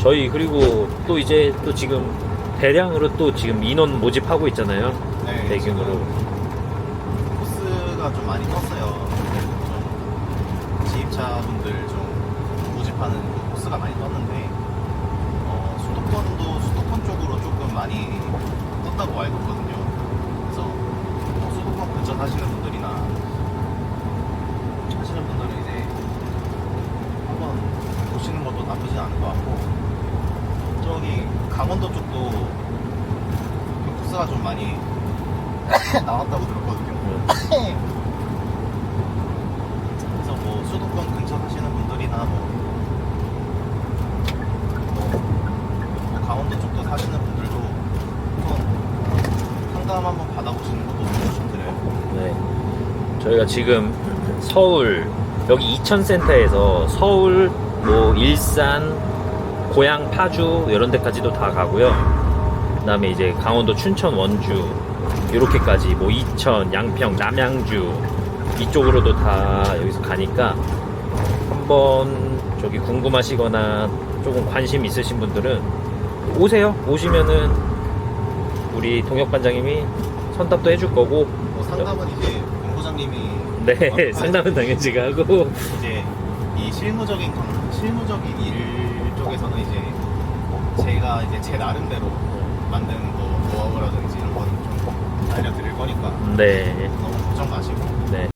저희 그리고 또 이제 또 지금 대량으로 또 지금 인원 모집하고 있잖아요. 네, 대규모로. 지금 코스가 좀 많이 떴어요. 좀 지입차분들 좀 모집하는 그 코스가 많이 떴는데 어, 수도권도 수도권 쪽으로 조금 많이 떴다고 알고 있거든요. 그래서 뭐 수도권 근처 사시는 분들이나 하시는 분들은 이제 한번 보시는 것도 나쁘지 않은 것 같고 강원도 쪽도 그 코스가 좀 많이 나왔다고 들었거든요. 그래서 뭐 수도권 근처 사시는 분들이나 뭐, 뭐, 뭐 강원도 쪽도 사시는 분들도 한번 상담 한번 받아보시는 것도 추천드려요. 네. 저희가 지금 서울 여기 이천 센터에서 서울 뭐 일산 고양 파주 이런 데까지도 다 가고요. 그다음에 이제 강원도 춘천 원주 이렇게까지 뭐 이천 양평 남양주 이쪽으로도 다 여기서 가니까 한번 저기 궁금하시거나 조금 관심 있으신 분들은 오세요. 오시면은 우리 동혁 반장님이 선답도 해줄 거고 뭐 상담은 이제 본부장님이 네, 상담은 당연히 제가 하고 이제 이 실무적인 건- 실무적인 일 제가 이제 제 나름대로 만든 뭐 노하우라든지 이런 거는 좀 알려드릴 거니까 네, 너무 걱정 마시고